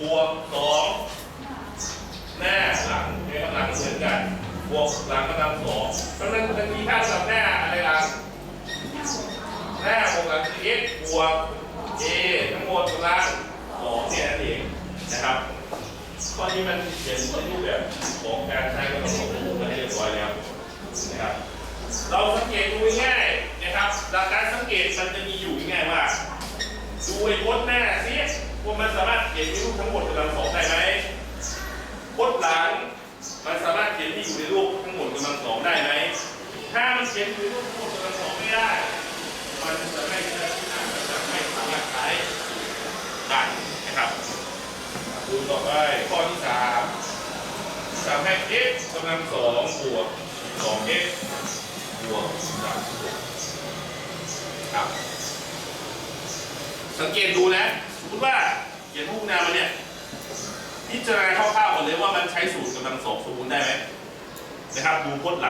บวกสองหน้าหลังในี่หลังเหมือนกัน บวกหลังกำลังสองเพราะนั้นมันมีค่าสำหรับหน้าอะไรหลังหน้าบวกหลังคือ x บวก a ทั้งหมดกำลังสองเนี่ยนั่นเองนะครับข้อนี้มันเขียนในรูปแบบของการใช้กังสองมาให้เรียบร้อยแล้วนะครับเราสังเกตดูง่ายนะครับหลักการสังเกตมันจะมีอยู่ง่ายว่า ขียนในรูปทั้งหมดกำลังสองได้ไหมพจน์หลัง มันสามารถเขียนที่อยู่ในรูปทั้งหมดกำลังสองได้ไหมถ้ามันเขียนอยู่ในรูปทั้งหมดกำลังสองไม่ได้ มันจะไม่ใช่มันจะไม่สามารถใช้ได้นะครับดูต่อไปข้อที่สามสามให้ x กำลังสองบวกสอง x บวกสามบหกครับสังเกตดูนะสมมติว่า เขียนพวกนามันเนี่ยพิจารณาคร่าวๆก่อนเลยว่ามันใช้สูตรกำลังสองสมบูรณ์ได้ไหมนะครับดูพจน์หลัก